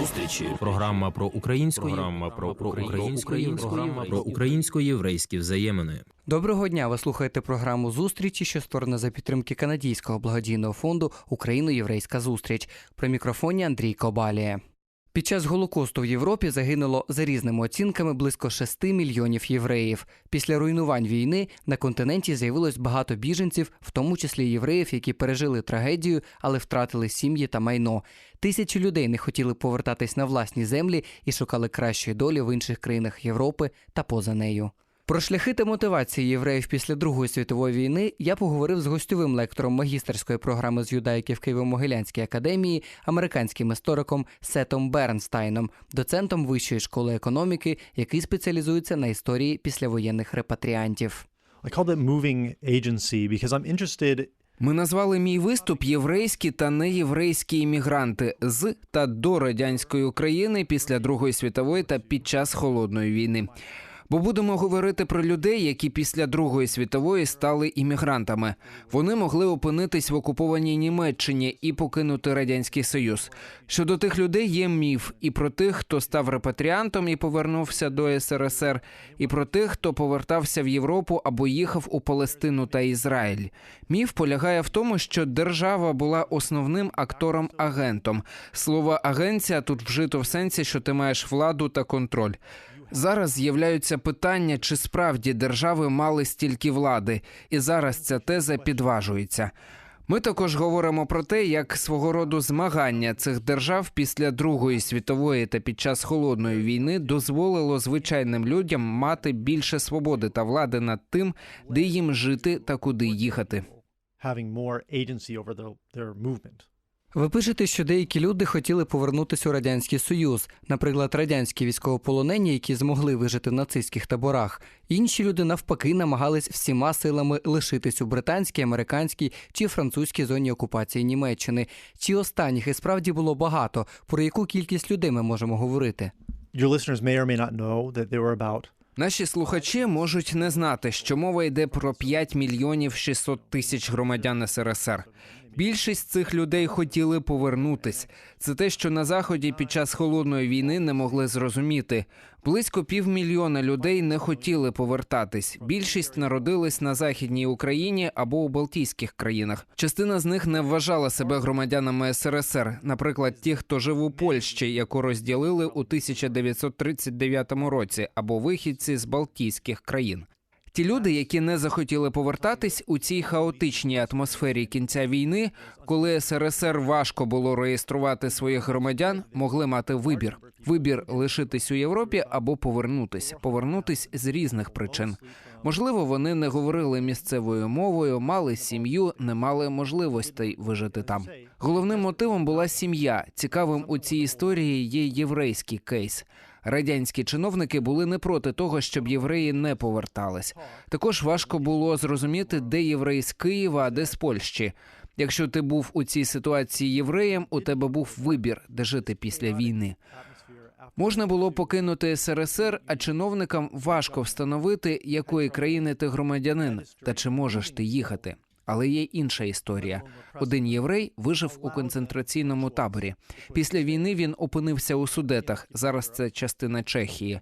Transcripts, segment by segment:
зустрічі. Програма про українську програма про, про української програма про українсько-єврейські взаємини. Доброго дня. Ви слухаєте програму зустрічі, що створена за підтримки канадійського благодійного фонду Україно-Єврейська зустріч. При мікрофоні Андрій Кобалія. Під час Голокосту в Європі загинуло за різними оцінками близько 6 мільйонів євреїв. Після руйнувань війни на континенті з'явилось багато біженців, в тому числі євреїв, які пережили трагедію, але втратили сім'ї та майно. Тисячі людей не хотіли повертатись на власні землі і шукали кращої долі в інших країнах Європи та поза нею. Про шляхи та мотивації євреїв після Другої світової війни я поговорив з гостьовим лектором магістерської програми з юдаїки в Києво-Могилянській академії, американським істориком Сетом Бернстайном, доцентом Вищої школи економіки, який спеціалізується на історії післявоєнних репатріантів. Ми назвали мій виступ єврейські та неєврейські іммігранти з та до радянської України після Другої світової та під час холодної війни. Бо будемо говорити про людей, які після Другої світової стали іммігрантами. Вони могли опинитись в окупованій Німеччині і покинути радянський союз. Щодо тих людей є міф і про тих, хто став репатріантом і повернувся до СРСР, і про тих, хто повертався в Європу або їхав у Палестину та Ізраїль. Міф полягає в тому, що держава була основним актором-агентом. Слово агенція тут вжито в сенсі, що ти маєш владу та контроль. Зараз з'являються питання, чи справді держави мали стільки влади, і зараз ця теза підважується. Ми також говоримо про те, як свого роду змагання цих держав після Другої світової та під час холодної війни дозволило звичайним людям мати більше свободи та влади над тим, де їм жити та куди їхати. having more agency over their movement. Ви пишете, що деякі люди хотіли повернутися у радянський союз, наприклад, радянські військовополонені, які змогли вижити в нацистських таборах. Інші люди навпаки намагались всіма силами лишитись у британській, американській чи французькій зоні окупації Німеччини. Чи останніх і справді було багато? Про яку кількість людей ми можемо говорити? Your listeners may or may not know that there were about Наші слухачі можуть не знати, що мова йде про 5 мільйонів 600 тисяч громадян СРСР. Більшість цих людей хотіли повернутись. Це те, що на заході під час холодної війни не могли зрозуміти. Близько півмільйона людей не хотіли повертатись. Більшість народились на західній Україні або у Балтійських країнах. Частина з них не вважала себе громадянами СРСР. Наприклад, ті, хто жив у Польщі, яку розділили у 1939 році, або вихідці з Балтійських країн. Ті люди, які не захотіли повертатись у цій хаотичній атмосфері кінця війни, коли СРСР важко було реєструвати своїх громадян, могли мати вибір: вибір лишитись у Європі або повернутись, повернутись з різних причин. Можливо, вони не говорили місцевою мовою, мали сім'ю, не мали можливостей вижити там. Головним мотивом була сім'я. Цікавим у цій історії є єврейський кейс. Радянські чиновники були не проти того, щоб євреї не повертались. Також важко було зрозуміти, де єврей з Києва, а де з Польщі. Якщо ти був у цій ситуації євреєм, у тебе був вибір, де жити після війни. Можна було покинути СРСР, а чиновникам важко встановити, якої країни ти громадянин, та чи можеш ти їхати. Але є інша історія. Один єврей вижив у концентраційному таборі. Після війни він опинився у Судетах. Зараз це частина Чехії.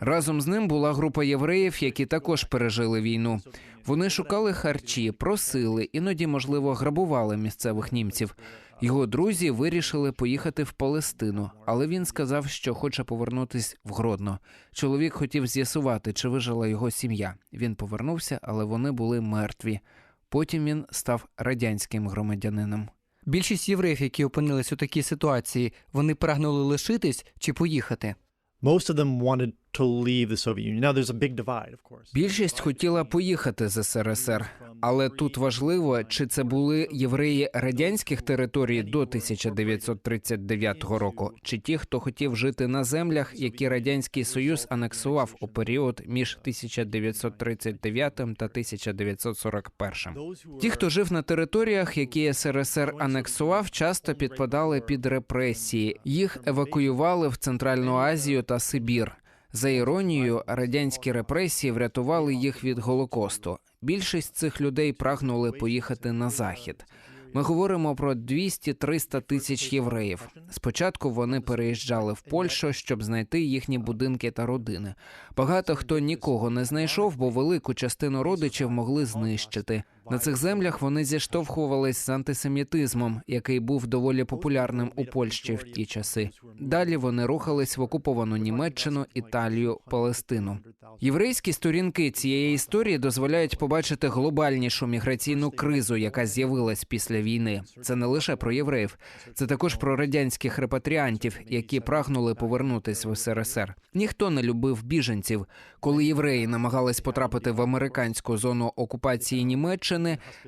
Разом з ним була група євреїв, які також пережили війну. Вони шукали харчі, просили, іноді, можливо, грабували місцевих німців. Його друзі вирішили поїхати в Палестину, але він сказав, що хоче повернутись в Гродно. Чоловік хотів з'ясувати, чи вижила його сім'я. Він повернувся, але вони були мертві. Потім він став радянським громадянином. Більшість євреїв, які опинились у такій ситуації, вони прагнули лишитись чи поїхати. most of them wanted to leave the Soviet Union. Now there's a big divide, of course. Більшість хотіла поїхати з СРСР, але тут важливо, чи це були євреї радянських територій до 1939 року, чи ті, хто хотів жити на землях, які радянський союз анексував у період між 1939 та 1941. Ті, хто жив на територіях, які СРСР анексував, часто підпадали під репресії. Їх евакуювали в Центральну Азію та Сибір. За іронією, радянські репресії врятували їх від голокосту. Більшість цих людей прагнули поїхати на захід. Ми говоримо про 200-300 тисяч євреїв. Спочатку вони переїжджали в Польщу, щоб знайти їхні будинки та родини. Багато хто нікого не знайшов, бо велику частину родичів могли знищити. На цих землях вони зіштовхувались з антисемітизмом, який був доволі популярним у Польщі в ті часи. Далі вони рухались в окуповану Німеччину, Італію, Палестину. Єврейські сторінки цієї історії дозволяють побачити глобальнішу міграційну кризу, яка з'явилась після війни. Це не лише про євреїв, це також про радянських репатріантів, які прагнули повернутись в СРСР. Ніхто не любив біженців. Коли євреї намагались потрапити в американську зону окупації Німеччини,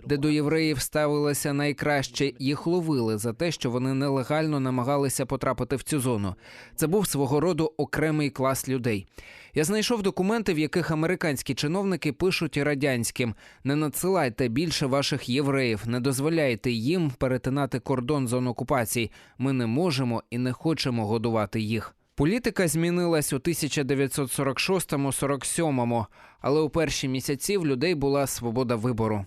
де до євреїв ставилося найкраще, їх ловили за те, що вони нелегально намагалися потрапити в цю зону. Це був свого роду окремий клас людей. Я знайшов документи, в яких американські чиновники пишуть радянським: не надсилайте більше ваших євреїв, не дозволяйте їм перетинати кордон зон окупації. Ми не можемо і не хочемо годувати їх. Політика змінилась у 1946-47, але у перші місяці в людей була свобода вибору.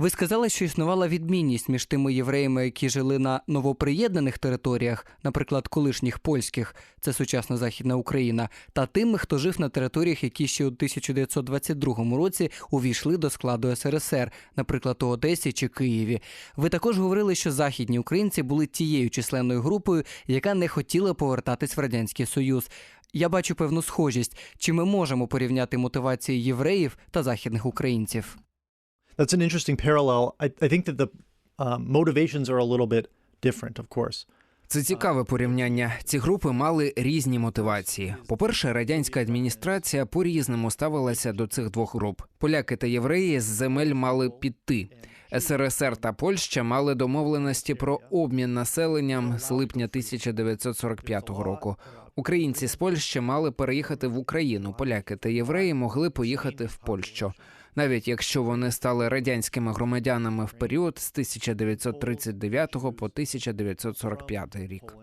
Ви сказали, що існувала відмінність між тими євреями, які жили на новоприєднаних територіях, наприклад, колишніх польських, це сучасна західна Україна, та тими, хто жив на територіях, які ще у 1922 році увійшли до складу СРСР, наприклад, у Одесі чи Києві. Ви також говорили, що західні українці були тією численною групою, яка не хотіла повертатись в радянський союз. Я бачу певну схожість. Чи ми можемо порівняти мотивації євреїв та західних українців? That's an interesting parallel. I, I think that the uh, motivations are a little bit different, of course. Це цікаве порівняння. Ці групи мали різні мотивації. По-перше, радянська адміністрація по-різному ставилася до цих двох груп. Поляки та євреї з земель мали піти. СРСР та Польща мали домовленості про обмін населенням з липня 1945 року. Українці з Польщі мали переїхати в Україну. Поляки та євреї могли поїхати в Польщу. Навіть якщо вони стали радянськими громадянами в період з 1939 по 1945 рік.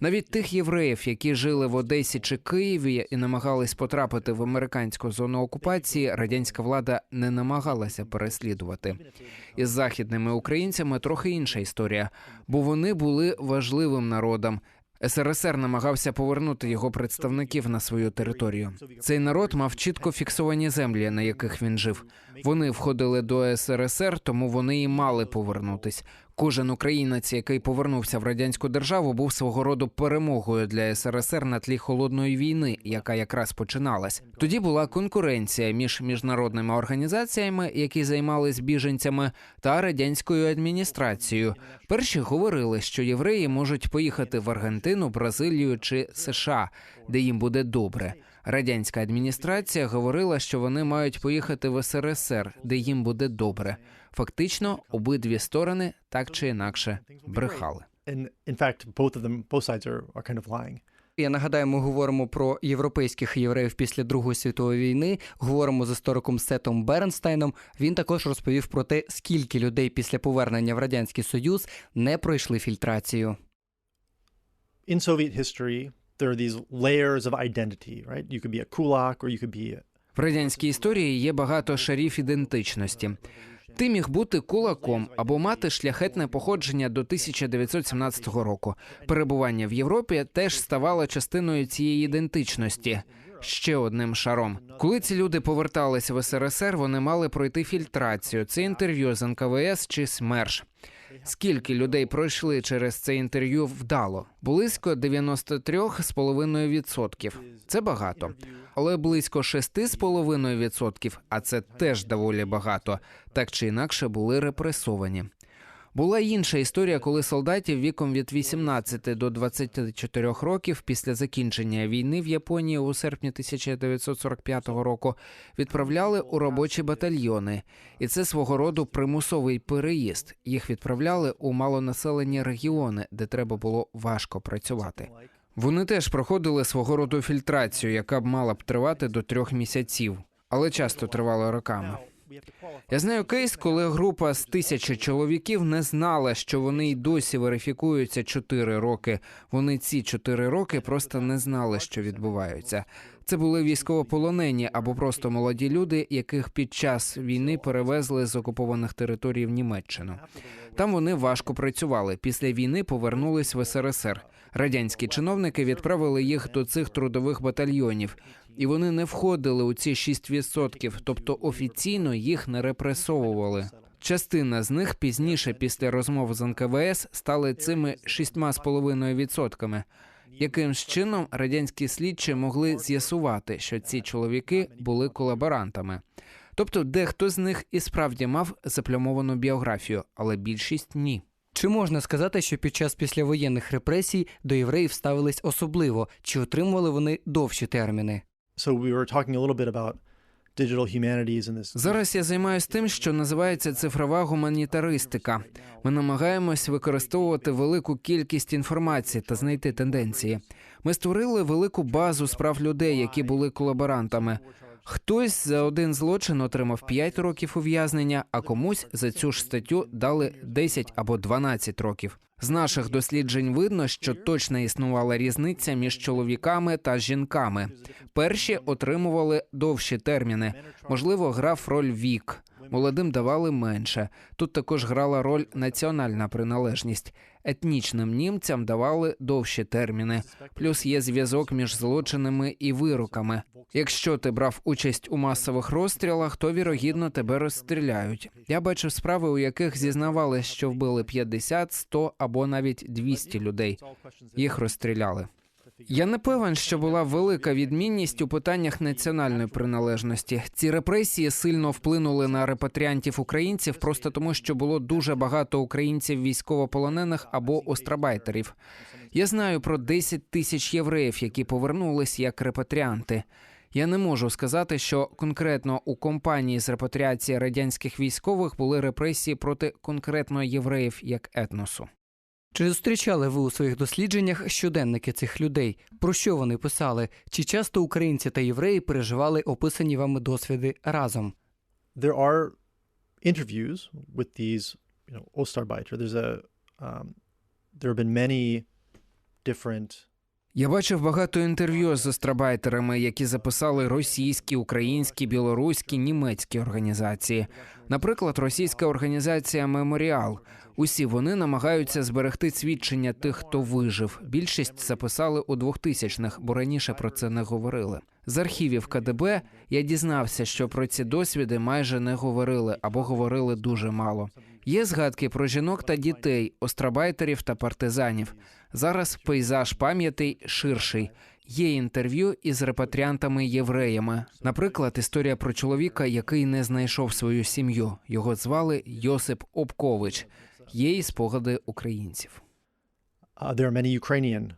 Навіть тих євреїв, які жили в Одесі чи Києві і намагались потрапити в американську зону окупації, радянська влада не намагалася переслідувати. Із західними українцями трохи інша історія, бо вони були важливим народом. СРСР намагався повернути його представників на свою територію. Цей народ мав чітко фіксовані землі, на яких він жив. Вони входили до СРСР, тому вони і мали повернутись. Кожен українець, який повернувся в радянську державу, був свого роду перемогою для СРСР на тлі холодної війни, яка якраз починалась. Тоді була конкуренція між міжнародними організаціями, які займались біженцями, та радянською адміністрацією. Перші говорили, що євреї можуть поїхати в Аргентину, Бразилію чи США, де їм буде добре. Радянська адміністрація говорила, що вони мають поїхати в СРСР, де їм буде добре. Фактично, обидві сторони так чи інакше брехали. Я нагадаю, ми говоримо про європейських євреїв після Другої світової війни. Говоримо з істориком Сетом Бернстайном. Він також розповів про те, скільки людей після повернення в радянський союз не пройшли фільтрацію. In Soviet history, there are these layers of identity, right? You could be a kulak or you could be a, В радянській історії є багато шарів ідентичності. Ти міг бути кулаком або мати шляхетне походження до 1917 року. Перебування в Європі теж ставало частиною цієї ідентичності. Ще одним шаром. Коли ці люди поверталися в СРСР, вони мали пройти фільтрацію. Це інтерв'ю з НКВС чи СМЕРШ. Скільки людей пройшли через це інтерв'ю вдало? Близько 93,5%. Це багато. Але близько 6,5%, а це теж доволі багато, так чи інакше були репресовані. Була інша історія, коли солдатів віком від 18 до 24 років після закінчення війни в Японії у серпні 1945 року відправляли у робочі батальйони, і це свого роду примусовий переїзд. Їх відправляли у малонаселені регіони, де треба було важко працювати. Вони теж проходили свого роду фільтрацію, яка б мала б тривати до трьох місяців, але часто тривала роками. Я знаю кейс, коли група з тисячі чоловіків не знала, що вони й досі верифікуються 4 роки. Вони ці 4 роки просто не знали, що відбуваються. Це були військовополонені або просто молоді люди, яких під час війни перевезли з окупованих територій в Німеччину. Там вони важко працювали. Після війни повернулись в СРСР. Радянські чиновники відправили їх до цих трудових батальйонів, і вони не входили у ці 6%, тобто офіційно їх не репресовували. Частина з них пізніше, після розмов з НКВС, стали цими 6,5%. Якимсь чином радянські слідчі могли з'ясувати, що ці чоловіки були колаборантами. Тобто, дехто з них і справді мав заплямовану біографію, але більшість ні. Чи можна сказати, що під час післявоєнних репресій до євреїв ставились особливо, чи отримували вони довші терміни? So we were talking a little bit about digital humanities and this. Зараз я займаюся тим, що називається цифрова гуманітаристика. Ми намагаємось використовувати велику кількість інформації та знайти тенденції. Ми створили велику базу справ людей, які були колаборантами. Хтось за один злочин отримав 5 років ув'язнення, а комусь за цю ж статтю дали 10 або 12 років. З наших досліджень видно, що точно існувала різниця між чоловіками та жінками. Перші отримували довші терміни. Можливо, грав роль вік. Молодим давали менше. Тут також грала роль національна приналежність. Етнічним німцям давали довші терміни. Плюс є зв'язок між злочинами і вироками. Якщо ти брав участь у масових розстрілах, то вірогідно тебе розстріляють. Я бачив справи, у яких зізнавали, що вбили 50, 100 або навіть 200 людей. Їх розстріляли. Я не певен, що була велика відмінність у питаннях національної приналежності. Ці репресії сильно вплинули на репатріантів українців, просто тому, що було дуже багато українців військовополонених або острабайтерів. Я знаю про 10 тисяч євреїв, які повернулись як репатріанти. Я не можу сказати, що конкретно у компанії з репатріації радянських військових були репресії проти конкретно євреїв як етносу. Чи зустрічали ви у своїх дослідженнях щоденники цих людей? Про що вони писали? Чи часто українці та євреї переживали описані вами досвіди разом? There are interviews with these, you know, Ostarbeiter. There's a, um, there have been many different Я бачив багато інтерв'ю з острабайтерами, які записали російські, українські, білоруські, німецькі організації. Наприклад, російська організація Меморіал. Усі вони намагаються зберегти свідчення тих, хто вижив. Більшість записали у 2000-х, бо раніше про це не говорили. З архівів КДБ я дізнався, що про ці досвіди майже не говорили або говорили дуже мало. Є згадки про жінок та дітей, острабайтерів та партизанів. Зараз пейзаж пам'ятей ширший. Є інтерв'ю із репатріантами-євреями. Наприклад, історія про чоловіка, який не знайшов свою сім'ю. Його звали Йосип Обкович. Є і спогади українців. Uh,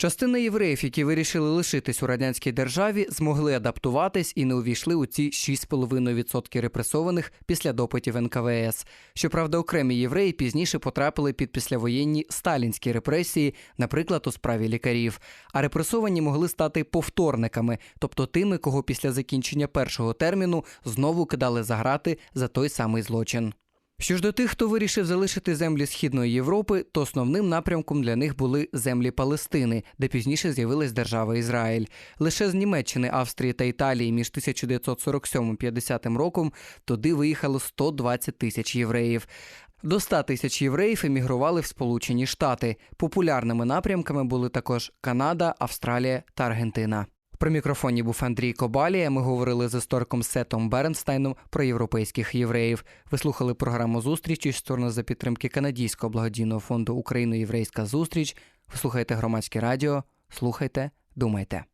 Частина євреїв, які вирішили лишитись у радянській державі, змогли адаптуватись і не увійшли у ці 6,5% репресованих після допитів НКВС. Щоправда, окремі євреї пізніше потрапили під післявоєнні сталінські репресії, наприклад, у справі лікарів. А репресовані могли стати повторниками, тобто тими, кого після закінчення першого терміну знову кидали за грати за той самий злочин. Що ж до тих, хто вирішив залишити землі Східної Європи, то основним напрямком для них були землі Палестини, де пізніше з'явилась держава Ізраїль. Лише з Німеччини, Австрії та Італії між 1947-50 роком туди виїхало 120 тисяч євреїв. До 100 тисяч євреїв емігрували в Сполучені Штати. Популярними напрямками були також Канада, Австралія та Аргентина. При мікрофоні був Андрій Кобалія. Ми говорили з істориком Сетом Бернстайном про європейських євреїв. Ви слухали програму зустрічі створено за підтримки канадійського благодійного фонду Україно-Єврейська зустріч. Ви слухаєте громадське радіо. Слухайте, думайте.